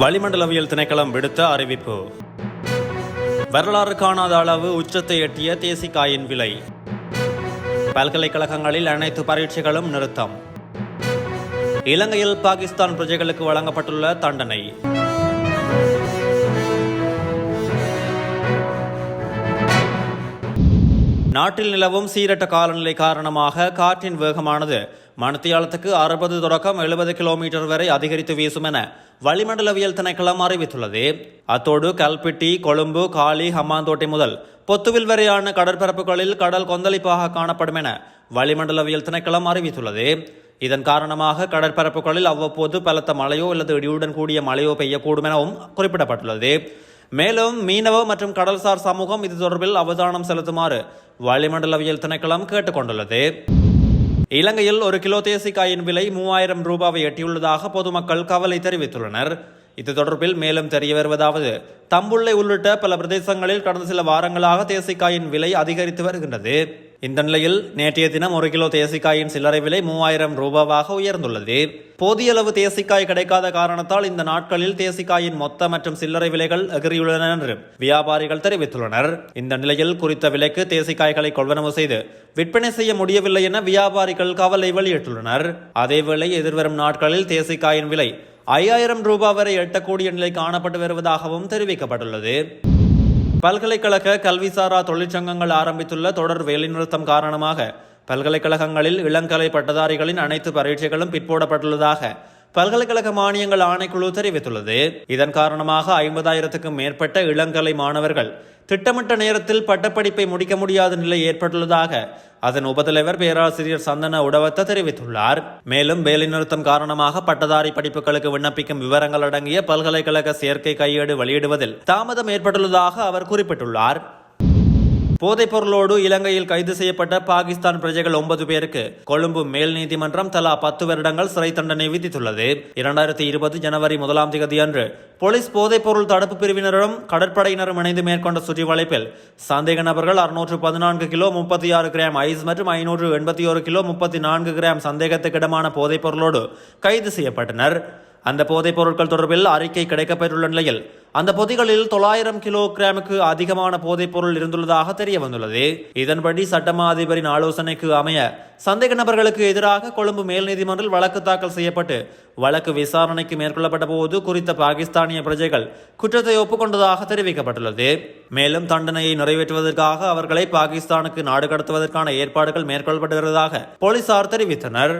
வளிமண்டலவியல் திணைக்களம் விடுத்த அறிவிப்பு. வரலாறு காணாத அளவு உச்சத்தை எட்டிய தேசிக்காயின் விலை. பல்கலைக்கழகங்களில் அனைத்து பரீட்சைகளும் நிறுத்தம். இலங்கையில் பாகிஸ்தான் பிரஜைகளுக்கு வழங்கப்பட்டுள்ள தண்டனை. நாட்டில் நிலவும் சீரற்ற காலநிலை காரணமாக காற்றின் வேகமானது மணித்தியாலத்துக்கு அறுபது தொடக்கம் எழுபது கிலோமீட்டர் வரை அதிகரித்து வீசும் என வளிமண்டலவியல் திணைக்களம் அறிவித்துள்ளது. அத்தோடு கல்பிட்டி கொழும்பு காலி ஹம்மாந்தோட்டை முதல் பொத்துவில் வரையான கடற்பரப்புகளில் கடல் கொந்தளிப்பாக காணப்படும் என வளிமண்டலவியல் திணைக்களம் அறிவித்துள்ளது. இதன் காரணமாக கடற்பரப்புகளில் அவ்வப்போது பலத்த மழையோ அல்லது இடியுடன் கூடிய மழையோ பெய்யக்கூடும் எனவும் குறிப்பிடப்பட்டுள்ளது. மேலும் மீனவ மற்றும் கடல்சார் சமூகம் இது தொடர்பில் அவதானம் செலுத்துமாறு வளிமண்டலவியல் திணைக்களம் கேட்டுக்கொண்டுள்ளது. இலங்கையில் ஒரு கிலோ தேசிக்காயின் விலை மூவாயிரம் ரூபாவை எட்டியுள்ளதாக பொதுமக்கள் கவலை தெரிவித்துள்ளனர். இது தொடர்பில் மேலும் தெரிய வருவதாவது தம்புள்ளை உள்ளிட்ட பல பிரதேசங்களில் கடந்த சில வாரங்களாக தேசிக்காயின் விலை அதிகரித்து வருகின்றது. இந்த நிலையில் நேற்றைய தினம் ஒரு கிலோ தேசிக்காயின் சில்லறை விலை மூவாயிரம் ரூபாவாக உயர்ந்துள்ளது. போதிய அளவு தேசிக்காய் கிடைக்காத காரணத்தால் இந்த நாட்களில் தேசிக்காயின் மொத்த மற்றும் சில்லறை விலைகள் எகிரியுள்ளன என்று வியாபாரிகள் தெரிவித்துள்ளனர். இந்த நிலையில் குறித்த விலைக்கு தேசிக்காய்களை கொள்வனவு செய்து விற்பனை செய்ய முடியவில்லை என வியாபாரிகள் கவலை வெளியிட்டுள்ளனர். அதேவேளை எதிர்வரும் நாட்களில் தேசிக்காயின் விலை ஐயாயிரம் ரூபாய் வரை எட்டக்கூடிய நிலை காணப்பட்டு வருவதாகவும் தெரிவிக்கப்பட்டுள்ளது. பல்கலைக்கழக கல்விசாரா தொழிற்சங்கங்கள் ஆரம்பித்துள்ள தொடர் வேலைநிறுத்தம் காரணமாக பல்கலைக்கழகங்களில் இளங்கலை பட்டதாரிகளின் அனைத்து பரீட்சைகளும் பிற்போடப்பட்டுள்ளதாக பல்கலைக்கழக மானியங்கள் ஆணைக்குழு தெரிவித்துள்ளது. இதன் காரணமாக ஐம்பதாயிரத்துக்கும் மேற்பட்ட இளங்கலை மாணவர்கள் திட்டமிட்ட நேரத்தில் பட்டப்படிப்பை முடிக்க முடியாத நிலை ஏற்பட்டுள்ளதாக அதன் உபதலைவர் பேராசிரியர் சந்தன உடவத்த தெரிவித்துள்ளார். மேலும் வேலைநிறுத்தம் காரணமாக பட்டதாரி படிப்புகளுக்கு விண்ணப்பிக்கும் விவரங்கள் அடங்கிய பல்கலைக்கழக சேர்க்கை கையேடு வெளியிடுவதில் தாமதம் ஏற்பட்டுள்ளதாக அவர் குறிப்பிட்டுள்ளார். போதைப் பொருளோடு இலங்கையில் கைது செய்யப்பட்ட பாகிஸ்தான் பிரஜைகள் ஒன்பது பேருக்கு கொழும்பு மேல் நீதிமன்றம் தலா பத்து வருடங்கள் சிறை தண்டனை விதித்துள்ளது. இரண்டாயிரத்தி இருபது ஜனவரி முதலாம் தேதி அன்று போலீஸ் போதைப் பொருள் தடுப்பு பிரிவினரும் கடற்படையினரும் இணைந்து மேற்கொண்ட சுற்றிவளைப்பில் சந்தேக நபர்கள் அறுநூற்று பதினான்கு கிலோ முப்பத்தி ஆறு கிராம் ஐஸ் மற்றும் ஐநூற்று எண்பத்தி ஒரு கிலோ முப்பத்தி நான்கு கிராம் சந்தேகத்துக்கிடமான போதைப் பொருளோடு கைது செய்யப்பட்டனர். அந்த போதைப் பொருட்கள் தொடர்பில் அறிக்கை கிடைக்கப்பெற்றுள்ள நிலையில் அந்த பொதிகளில் தொள்ளாயிரம் கிலோ கிராமுக்கு அதிகமான போதைப் பொருள் இருந்துள்ளதாக தெரிய வந்துள்ளது இதன்படி சட்டமா அதிபரின் ஆலோசனைக்கு அமைய சந்தேக நபர்களுக்கு எதிராக கொழும்பு மேல் நீதிமன்றில் வழக்கு தாக்கல் செய்யப்பட்டு வழக்கு விசாரணைக்கு மேற்கொள்ளப்பட்ட போது குறித்த பாகிஸ்தானிய பிரஜைகள் குற்றத்தை ஒப்புக்கொண்டதாக தெரிவிக்கப்பட்டுள்ளது. மேலும் தண்டனையை நிறைவேற்றுவதற்காக அவர்களை பாகிஸ்தானுக்கு நாடு கடத்துவதற்கான ஏற்பாடுகள் மேற்கொள்ளப்பட்டு வருவதாக போலீசார் தெரிவித்தனர்.